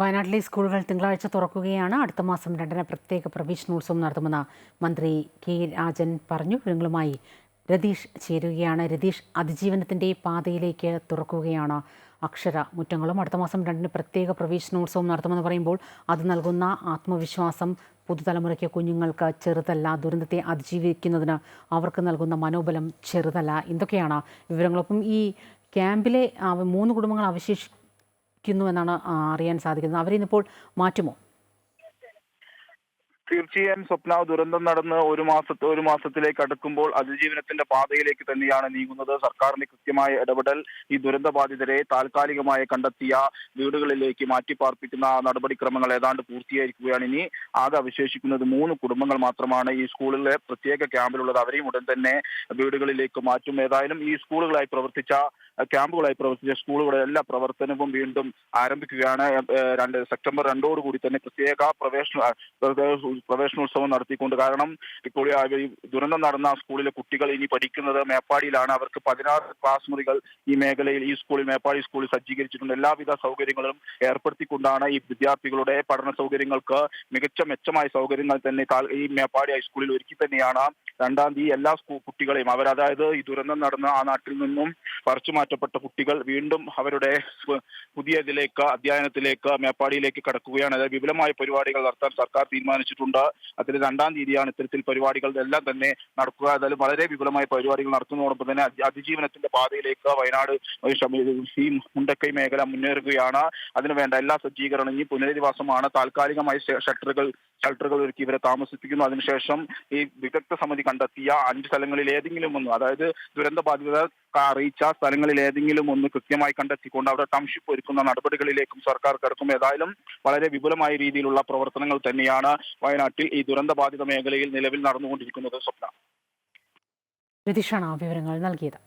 വയനാട്ടിലെ സ്കൂളുകൾ തിങ്കളാഴ്ച തുറക്കുകയാണ്. അടുത്ത മാസം രണ്ടിന് പ്രത്യേക പ്രവേശനോത്സവം നടത്തുമെന്ന് മന്ത്രി കെ രാജൻ പറഞ്ഞു. വിവരങ്ങളുമായി രതീഷ് ചേരുകയാണ്. രതീഷ് അതിജീവനത്തിന്റെ പാതയിലേക്ക് തുറക്കുകയാണ്. അക്ഷര മുറ്റങ്ങളും അടുത്ത മാസം രണ്ടിന് പ്രത്യേക പ്രവേശനോത്സവം നടത്തുമെന്ന് പറയുമ്പോൾ അത് നൽകുന്ന ആത്മവിശ്വാസം പുതുതലമുറയ്ക്ക് കുഞ്ഞുങ്ങൾക്ക് ചെറുതല്ല ദുരന്തത്തെ അതിജീവിക്കുന്നതിന് അവർക്ക് നൽകുന്ന മനോബലം ചെറുതല്ല. എന്തൊക്കെയാണ് വിവരങ്ങളൊപ്പം ഈ ക്യാമ്പിലെ മൂന്ന് കുടുംബങ്ങൾ അവശേഷി എന്നാണ് അറിയാൻ സാധിക്കുന്നത്. അവരിന്നിപ്പോൾ മാറ്റുമോ? തീർച്ചയായും സ്വപ്ന ദുരന്തം നടന്ന് ഒരു മാസത്തെ ഒരു മാസത്തിലേക്ക് അടുക്കുമ്പോൾ അതിജീവനത്തിന്റെ പാതയിലേക്ക് തന്നെയാണ് നീങ്ങുന്നത്. സർക്കാരിന്റെ കൃത്യമായ ഇടപെടൽ ഈ ദുരന്ത ബാധിതരെ താൽക്കാലികമായി കണ്ടെത്തിയ വീടുകളിലേക്ക് മാറ്റി പാർപ്പിക്കുന്ന നടപടിക്രമങ്ങൾ ഏതാണ്ട് പൂർത്തിയായിരിക്കുകയാണ്. ഇനി ആകെ അവശേഷിക്കുന്നത് മൂന്ന് കുടുംബങ്ങൾ മാത്രമാണ്. ഈ സ്കൂളിലെ പ്രത്യേക ക്യാമ്പിലുള്ളത് അവരെയും ഉടൻ തന്നെ വീടുകളിലേക്ക് മാറ്റും. ഏതായാലും ഈ സ്കൂളുകളായി പ്രവർത്തിച്ച ക്യാമ്പുകളായി പ്രവർത്തിച്ച സ്കൂളുകളുടെ എല്ലാ പ്രവർത്തനവും വീണ്ടും ആരംഭിക്കുകയാണ്. രണ്ട് സെപ്റ്റംബർ രണ്ടോടുകൂടി തന്നെ പ്രത്യേക പ്രവേശന പ്രവേശനോത്സവം നടത്തിക്കൊണ്ട് കാരണം ഇപ്പോൾ ദുരന്തം നടന്ന സ്കൂളിലെ കുട്ടികൾ ഇനി പഠിക്കുന്നത് മേപ്പാടിയിലാണ്. അവർക്ക് പതിനാറ് ക്ലാസ് മുറികൾ ഈ മേഖലയിൽ ഈ സ്കൂളിൽ മേപ്പാടി സ്കൂളിൽ സജ്ജീകരിച്ചിട്ടുണ്ട്. എല്ലാവിധ സൗകര്യങ്ങളും ഏർപ്പെടുത്തിക്കൊണ്ടാണ് ഈ വിദ്യാർത്ഥികളുടെ പഠന സൗകര്യങ്ങൾക്ക് മികച്ച മെച്ചമായ സൗകര്യങ്ങൾ തന്നെ ഈ മേപ്പാടി ഹൈസ്കൂളിൽ ഒരുക്കി തന്നെയാണ്. രണ്ടാം തീയതി എല്ലാ സ്കൂ കുട്ടികളെയും അവർ അതായത് ഈ ദുരന്തം നടന്ന ആ നാട്ടിൽ നിന്നും പറിച്ചു മാറ്റപ്പെട്ട കുട്ടികൾ വീണ്ടും അവരുടെ പുതിയ ഇതിലേക്ക് അധ്യയനത്തിലേക്ക് മേപ്പാടിയിലേക്ക് കടക്കുകയാണ്. അതായത് വിപുലമായ പരിപാടികൾ നടത്താൻ സർക്കാർ തീരുമാനിച്ചിട്ടുണ്ട്. അതിൽ രണ്ടാം തീയതിയാണ് ഇത്തരത്തിൽ പരിപാടികൾ എല്ലാം തന്നെ നടക്കുക. അതായത് വളരെ വിപുലമായ പരിപാടികൾ നടത്തുന്നതോടൊപ്പം തന്നെ അതിജീവനത്തിന്റെ പാതയിലേക്ക് വയനാട് ഈ മുണ്ടക്കൈ മേഖല മുന്നേറുകയാണ്. അതിനുവേണ്ട എല്ലാ സജ്ജീകരണം ഈ പുനരധിവാസമാണ്. താൽക്കാലികമായി ഷട്ടറുകൾ ഷെൽട്ടറുകൾ ഒരുക്കി ഇവരെ താമസിപ്പിക്കുന്നു. അതിനുശേഷം ഈ വിദഗ്ധ സമിതി കണ്ടെത്തിയ അഞ്ച് സ്ഥലങ്ങളിൽ ഏതെങ്കിലും ഒന്ന് അതായത് ദുരന്ത ബാധിത അറിയിച്ച സ്ഥലങ്ങളിൽ ഏതെങ്കിലും ഒന്ന് കൃത്യമായി കണ്ടെത്തിക്കൊണ്ട് അവിടെ ടൗൺഷിപ്പ് ഒരുക്കുന്ന നടപടികളിലേക്കും സർക്കാർ കിടക്കും. ഏതായാലും വളരെ വിപുലമായ രീതിയിലുള്ള പ്രവർത്തനങ്ങൾ തന്നെയാണ് വയനാട്ടിൽ ഈ ദുരന്ത ബാധിത മേഖലയിൽ നിലവിൽ നടന്നുകൊണ്ടിരിക്കുന്നത് സ്വപ്ന. രതീഷാണ് ആ വിവരങ്ങൾ നൽകിയത്.